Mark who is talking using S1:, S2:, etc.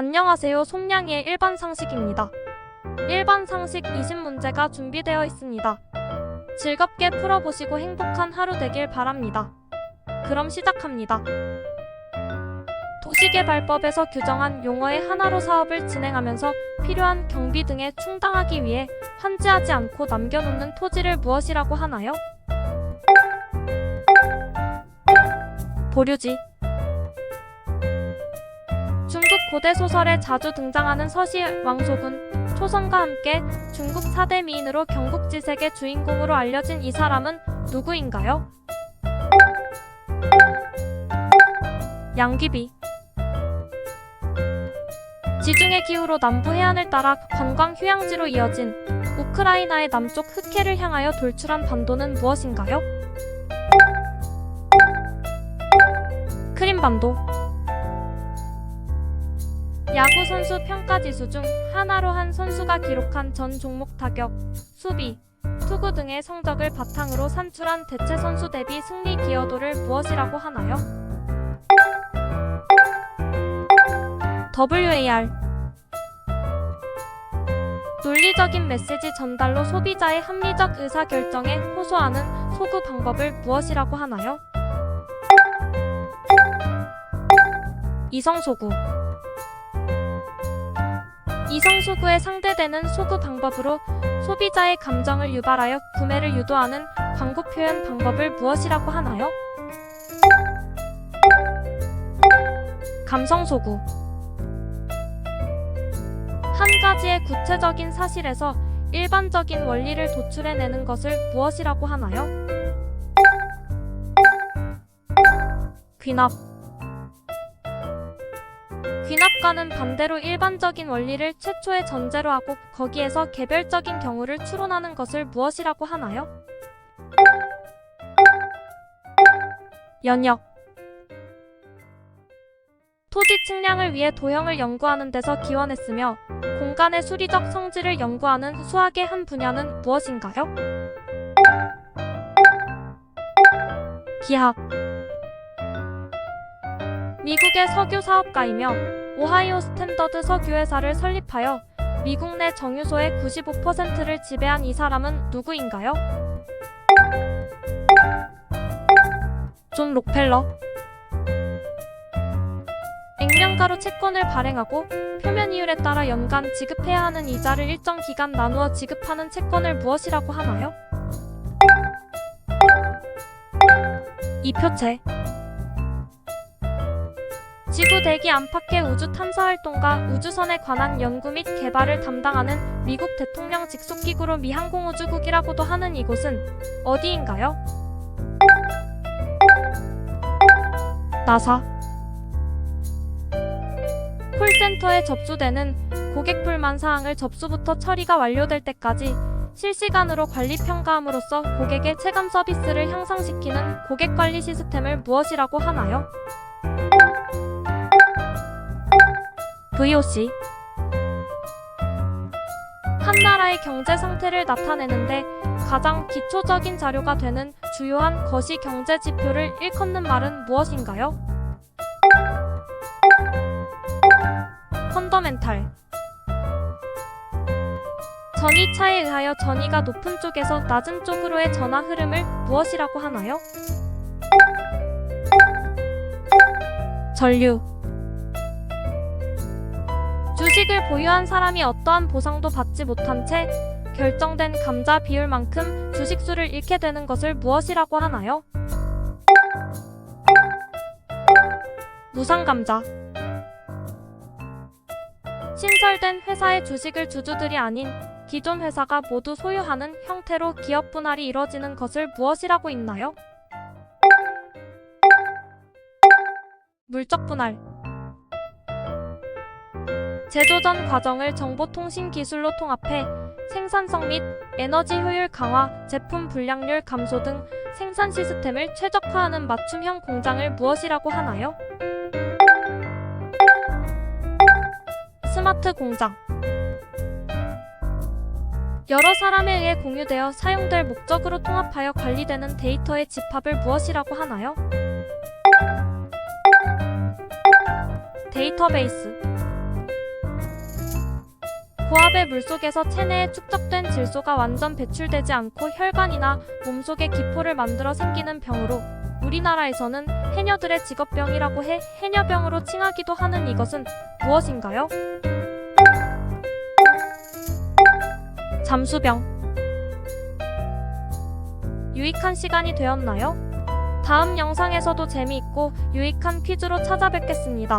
S1: 안녕하세요. 송량이의 일반 상식입니다. 일반 상식 20문제가 준비되어 있습니다. 즐겁게 풀어보시고 행복한 하루 되길 바랍니다. 그럼 시작합니다. 도시개발법에서 규정한 용어의 하나로 사업을 진행하면서 필요한 경비 등에 충당하기 위해 환지하지 않고 남겨놓는 토지를 무엇이라고 하나요? 보류지 고대 소설에 자주 등장하는 서시 왕속은 초성과 함께 중국 4대 미인으로 경국지색의 주인공으로 알려진 이 사람은 누구인가요? 양귀비 지중해 기후로 남부 해안을 따라 관광 휴양지로 이어진 우크라이나의 남쪽 흑해를 향하여 돌출한 반도는 무엇인가요? 크림반도 야구 선수 평가 지수 중 하나로 한 선수가 기록한 전 종목 타격, 수비, 투구 등의 성적을 바탕으로 산출한 대체 선수 대비 승리 기여도를 무엇이라고 하나요? WAR 논리적인 메시지 전달로 소비자의 합리적 의사결정에 호소하는 소구 방법을 무엇이라고 하나요? 이성소구 이성소구에 상대되는 소구 방법으로 소비자의 감정을 유발하여 구매를 유도하는 광고 표현 방법을 무엇이라고 하나요? 감성소구 한 가지의 구체적인 사실에서 일반적인 원리를 도출해내는 것을 무엇이라고 하나요? 귀납 귀납과는 반대로 일반적인 원리를 최초의 전제로 하고 거기에서 개별적인 경우를 추론하는 것을 무엇이라고 하나요? 연역 토지 측량을 위해 도형을 연구하는 데서 기원했으며 공간의 수리적 성질을 연구하는 수학의 한 분야는 무엇인가요? 기하 미국의 석유 사업가이며 오하이오 스탠더드 석유회사를 설립하여 미국 내 정유소의 95%를 지배한 이 사람은 누구인가요? 존 록펠러 액면가로 채권을 발행하고 표면 이율에 따라 연간 지급해야 하는 이자를 일정 기간 나누어 지급하는 채권을 무엇이라고 하나요? 이표채 지구 대기 안팎의 우주 탐사 활동과 우주선에 관한 연구 및 개발을 담당하는 미국 대통령 직속 기구로 미 항공우주국이라고도 하는 이곳은 어디인가요? 나사 콜센터에 접수되는 고객 불만 사항을 접수부터 처리가 완료될 때까지 실시간으로 관리 평가함으로써 고객의 체감 서비스를 향상시키는 고객 관리 시스템을 무엇이라고 하나요? VOC 한 나라의 경제 상태를 나타내는데 가장 기초적인 자료가 되는 주요한 거시 경제 지표를 일컫는 말은 무엇인가요? 펀더멘탈 전이차에 의하여 전이가 높은 쪽에서 낮은 쪽으로의 전화 흐름을 무엇이라고 하나요? 전류 주식을 보유한 사람이 어떠한 보상도 받지 못한 채 결정된 감자 비율만큼 주식수를 잃게 되는 것을 무엇이라고 하나요? 무상감자 신설된 회사의 주식을 주주들이 아닌 기존 회사가 모두 소유하는 형태로 기업 분할이 이뤄지는 것을 무엇이라고 있나요? 물적 분할 제조 전 과정을 정보통신 기술로 통합해 생산성 및 에너지 효율 강화, 제품 불량률 감소 등 생산 시스템을 최적화하는 맞춤형 공장을 무엇이라고 하나요? 스마트 공장 여러 사람에 의해 공유되어 사용될 목적으로 통합하여 관리되는 데이터의 집합을 무엇이라고 하나요? 데이터베이스 고압의 물속에서 체내에 축적된 질소가 완전 배출되지 않고 혈관이나 몸속에 기포를 만들어 생기는 병으로 우리나라에서는 해녀들의 직업병이라고 해 해녀병으로 칭하기도 하는 이것은 무엇인가요? 잠수병. 유익한 시간이 되었나요? 다음 영상에서도 재미있고 유익한 퀴즈로 찾아뵙겠습니다.